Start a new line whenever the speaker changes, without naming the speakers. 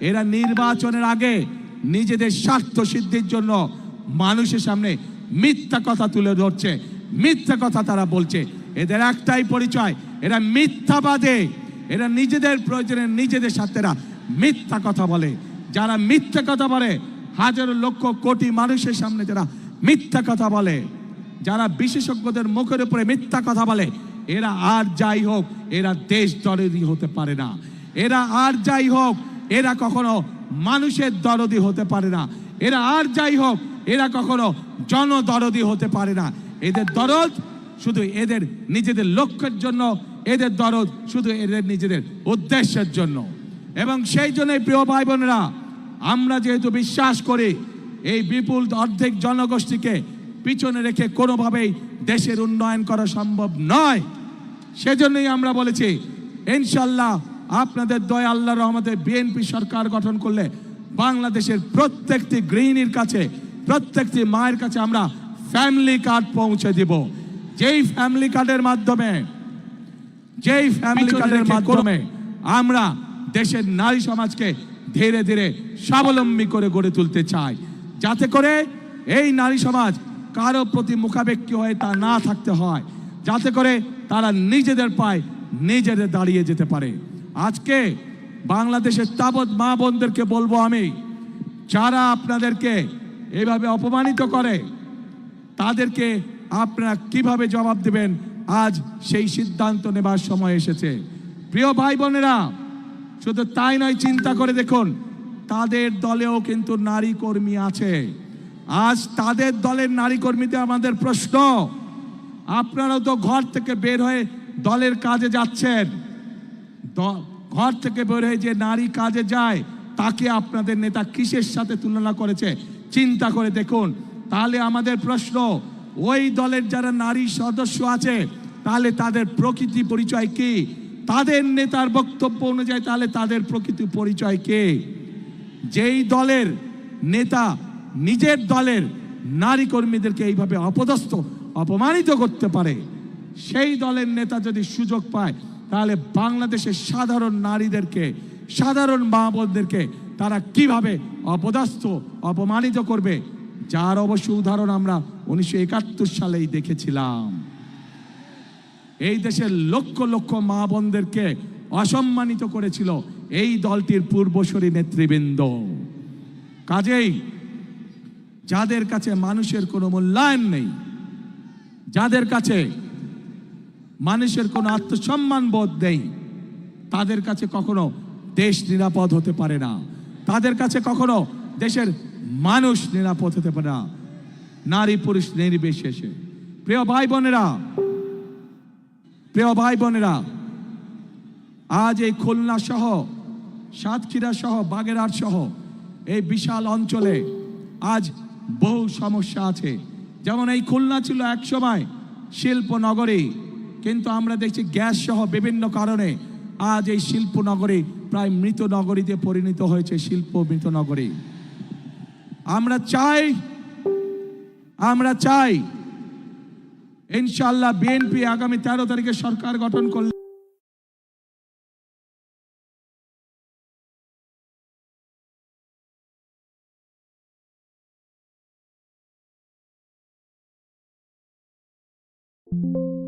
এরা নির্বাচনের আগে নিজেদের স্বার্থ সিদ্ধির জন্য মানুষের সামনে মিথ্যা কথা তুলে ধরছে, মিথ্যা কথা তারা বলছে। এদের একটাই পরিচয়, এরা মিথ্যাবাদে। এরা নিজেদের প্রয়োজনে নিজেদের স্বার্থেরা মিথ্যা কথা বলে। যারা মিথ্যা কথা বলে, হাজারো লক্ষ কোটি মানুষের সামনে যারা মিথ্যা কথা বলে, যারা বিশেষজ্ঞদের মুখের উপরে মিথ্যা কথা বলে, এরা আর যাই হোক, এরা দেশ দরদি হতে পারে না। এরা আর যাই হোক এরা কখনো মানুষের দরদি হতে পারে না। এরা আর যাই হোক, এরা কখনো জনদরদি হতে পারে না। এদের দরদ শুধু এদের নিজেদের লক্ষ্যের জন্য, এদের দরদ শুধু এদের নিজেদের উদ্দেশ্যের জন্য। এবং সেই জন্যই প্রিয় ভাই বোনেরা আমরা যেহেতু বিশ্বাস করি, এই বিপুল অর্ধেক জনগোষ্ঠীকে পিছনে রেখে কোনোভাবেই দেশের উন্নয়ন করা সম্ভব নয়। সেজন্যই আমরা বলেছি, ইনশাল্লাহ আপনাদের দয়া আল্লাহ রহমতে বিএনপি সরকার গঠন করলে বাংলাদেশের প্রত্যেকটি গৃহিণীর কাছে প্রত্যেকটি মায়ের কাছে আমরা ফ্যামিলি কার্ড পৌঁছে দিব। যেই ফ্যামিলি কার্ডের মাধ্যমে যেই ফ্যামিলি কার্ডের মাধ্যমে আমরা দেশের নারী সমাজকে ধীরে ধীরে স্বাবলম্বী করে গড়ে তুলতে চাই যাতে করে এই নারী সমাজ কারও প্রতি মুখাপেক্ষী হয়ে তা না থাকতে হয় যাতে করে তারা নিজেদের পায় নিজেদের দাঁড়িয়ে যেতে পারে। আজকে বাংলাদেশের তাবৎ মা বোনদেরকে বলব আমি, যারা আপনাদেরকে এভাবে অপমানিত করে, তাদেরকে আপনারা কীভাবে জবাব দেবেন? আজ সেই সিদ্ধান্ত নেবার সময় এসেছে। প্রিয় ভাই বোনেরা, শুধু তাই নয়, চিন্তা করে দেখুন, তাদের দলেও কিন্তু নারী কর্মী আছে। আজ তাদের দলের নারী কর্মীতে আমাদের প্রশ্ন আপনারাও তো ঘর থেকে বের হয়ে দলের কাজে যাচ্ছেন। ঘর থেকে বের হয়ে যে নারী কাজে যায়, তাকে আপনাদের নেতা কিসের সাথে তুলনা করেছে? চিন্তা করে দেখুন। তাহলে আমাদের প্রশ্ন, ওই দলের যারা নারী সদস্য আছে, তাহলে তাদের প্রকৃতি পরিচয় কি? তাদের নেতার বক্তব্য অনুযায়ী তাহলে তাদের প্রকৃতি পরিচয় কে? যেই দলের নেতা নিজের দলের নারী কর্মীদেরকে এইভাবে অপদস্থ, অপমানিত করতে পারে, সেই দলের নেতা যদি সুযোগ পায় তাহলে বাংলাদেশের সাধারণ নারীদেরকে, সাধারণ মা বোনদেরকে তারা কীভাবে অপদাস্থ অপমানিত করবে? যার অবশ্য উদাহরণ আমরা উনিশশো একাত্তর সালেই দেখেছিলাম। এই দেশের লক্ষ লক্ষ মা বোনদেরকে অসম্মানিত করেছিল এই দলটির পূর্বসরী নেতৃবৃন্দ। কাজেই যাদের কাছে মানুষের কোনো মূল্যায়ন নেই, যাদের কাছে মানুষের কোনো আত্মসম্মান বোধ নেই। তাদের কাছে কখনো দেশ নিরাপদ হতে পারে না। তাদের কাছে কখনো দেশের মানুষ নিরাপদ হতে পারে না। নারী পুরুষ নির্বিশেষে। প্রিয় ভাই বোনেরা প্রিয় ভাই বোনেরা আজ এই খুলনা সহ, সাতক্ষীরা সহ, বাগেরহাট সহ, এই বিশাল অঞ্চলে আজ বহু সমস্যা আছে। যেমন এই খুলনা ছিল এক সময় শিল্প নগরী কিন্তু আমরা দেখছি গ্যাস সহ বিভিন্ন কারণে আজ এই শিল্প নগরী প্রায় মৃত নগরীতে পরিণত হয়েছে, শিল্প মৃত নগরী। আমরা চাই আমরা চাই ইনশাল্লাহ বিএনপি আগামী তেরো তারিখে সরকার গঠন করলে
thank you